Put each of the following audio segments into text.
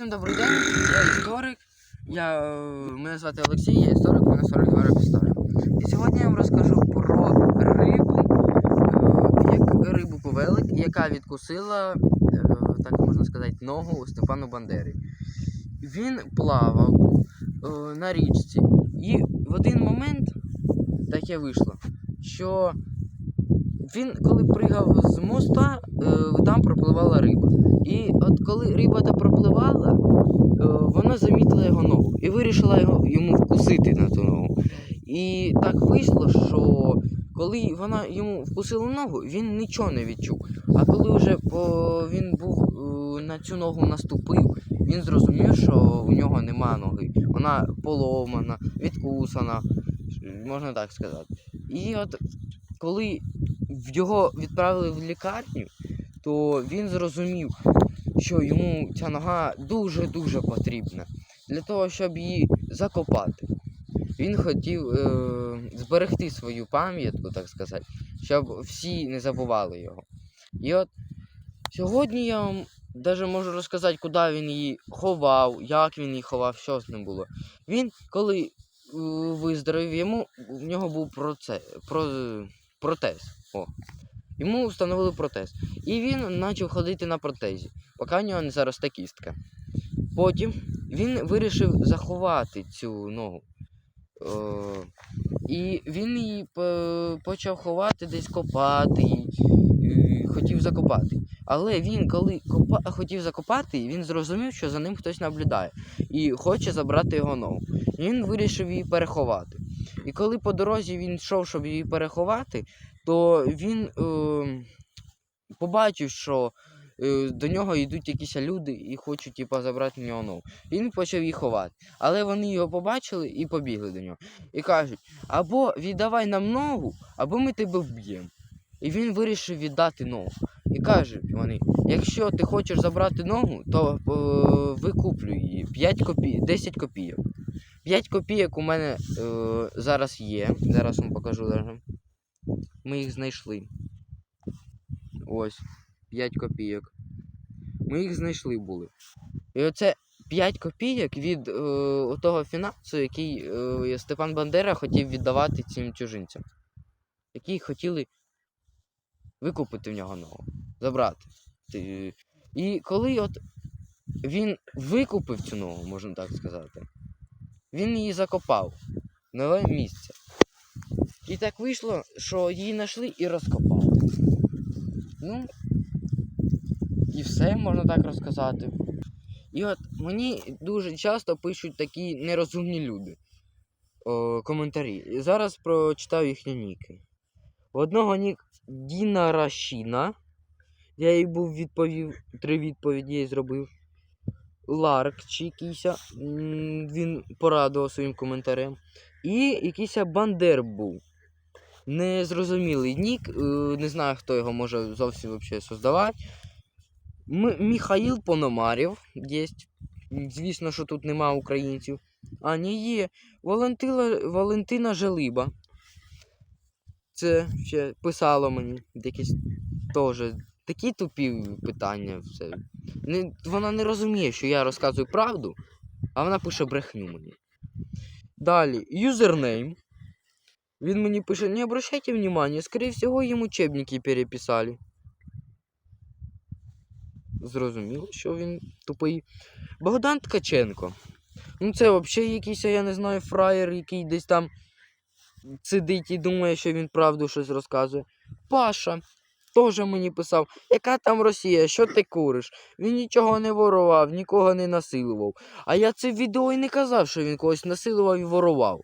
Всім добрий день, я історик. Я, е, мене звати Олексій, я історик, мене 42 роки історія. І сьогодні я вам розкажу про рибу, е, як рибу ковелик, яка відкусила, е, так можна сказати, ногу Степану Бандері. Він плавав на річці, і в один момент таке вийшло, що він, коли пригав з моста, там пропливала риба. І от коли риба та пропливала, е, вона замітила його ногу і вирішила йому вкусити на ту ногу. І так вийшло, що коли вона йому вкусила ногу, він нічого не відчув. А коли вже по, він був е, на цю ногу наступив, він зрозумів, що у нього нема ноги. Вона поломана, відкусана, можна так сказати. І от коли його відправили в лікарню, то він зрозумів, що йому ця нога дуже-дуже потрібна для того, щоб її закопати. Він хотів е, зберегти свою пам'ятку, так сказати, щоб всі не забували його. І от сьогодні я вам навіть можу розказати, куди він її ховав, як він її ховав, що з ним було. Він, коли е, виздоровів, йому в нього був проце, про, протез. О. Йому встановили протез. І він почав ходити на протезі, поки в нього не заросте кістка. Потім він вирішив заховати цю ногу. Е, і він її почав ховати, десь копати, і, хотів закопати. Але він, коли копа... хотів закопати, він зрозумів, що за ним хтось наблюдає і хоче забрати його ногу. Він вирішив її переховати. І коли по дорозі він йшов, щоб її переховати, то він е, побачив, що е, до нього йдуть якісь люди і хочуть типа, забрати в нього ногу. Він почав їх ховати. Але вони його побачили і побігли до нього. І кажуть: або віддавай нам ногу, або ми тебе вб'ємо. І він вирішив віддати ногу. І кажуть вони: якщо ти хочеш забрати ногу, то е, викуплю її 5 копій... 10 копійок. 5 копійок у мене е, зараз є. Зараз вам покажу даже. Ми їх знайшли. Ось. 5 копійок. Ми їх знайшли були. І оце 5 копійок від е, того фінансу, який е, Степан Бандера хотів віддавати цим чужинцям. Які хотіли викупити в нього ногу. Забрати. І коли от він викупив цю ногу, можна так сказати, він її закопав нове місце. І так вийшло, що її знайшли і розкопали. Ну, і все можна так розказати. І от мені дуже часто пишуть такі нерозумні люди о, коментарі. Зараз прочитаю їхні ніки. У одного нік Діна Рашіна. Я їй був відповів, три відповіді їй зробив. Ларк чи якийсь, він порадував своїм коментарем. І якийсь Бандер був. Незрозумілий нік, е, не знаю, хто його може зовсім вообще создавати. Міхаїл Пономарєв є. Звісно, що тут нема українців. А ні, є. Валентина, Валентина Желиба. Це ще писало мені якісь теж такі тупі питання. Все. Не, вона не розуміє, що я розказую правду, а вона пише брехню мені. Далі, юзернейм. Він мені пише, не обращайте внимания, скорее всего, ему учебники переписали. Зрозуміло, що він тупий. Богдан Ткаченко. Ну це взагалі якийсь, я не знаю, фраєр, який десь там сидить і думає, що він правду щось розказує. Паша теж мені писав, яка там Росія, що ти куриш? Він нічого не ворував, нікого не насилував. А я це відео і не казав, що він когось насилував і ворував.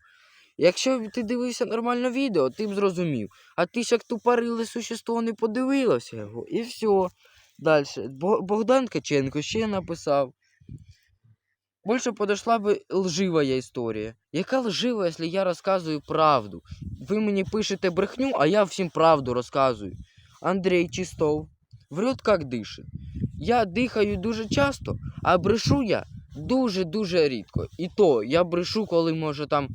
Якщо б ти дивився нормально відео, ти б зрозумів. А ти ж як тупориле существо не подивилося його, і все. Далі. Богдан Ткаченко ще написав. Больше подошла бы лживая история. Яка лжива, якщо я розказую правду? Ви мені пишете брехню, а я всім правду розказую. Андрій Чистов. Врет как дишить. Я дихаю дуже часто, а брешу я дуже-дуже рідко. І то я брешу, коли може там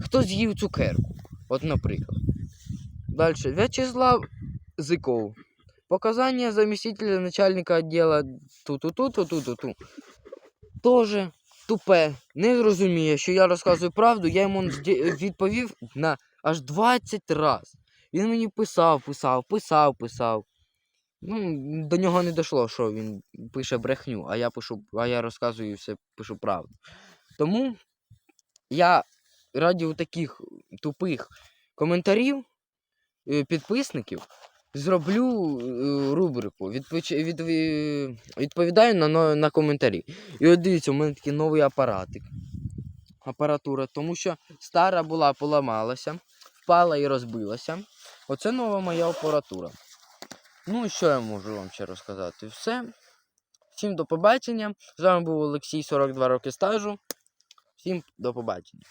хтось з'їв цукерку. От, наприклад. Далі. В'ячеслав Зиков. Показання заместителя начальника отдела ту-ту-ту-ту-ту-ту-ту. тупе, не розуміє, що я розказую правду, я йому відповів на аж 20 раз. Він мені писав, писав, писав, писав. Ну, до нього не дійшло, що він пише брехню, а я пишу, а я розказую все, пишу правду. Тому я раді таких тупих коментарів, е, підписників, зроблю е, рубрику. Відпоч... Від... е, Відповідаю на, на коментарі. І от дивіться, у мене такий новий апаратик. Апаратура, тому що стара була, поламалася, впала і розбилася. Оце нова моя апаратура. Ну і що я можу вам ще розказати? Все. Всім до побачення. З вами був Олексій, 42 роки стажу. Всім до побачення.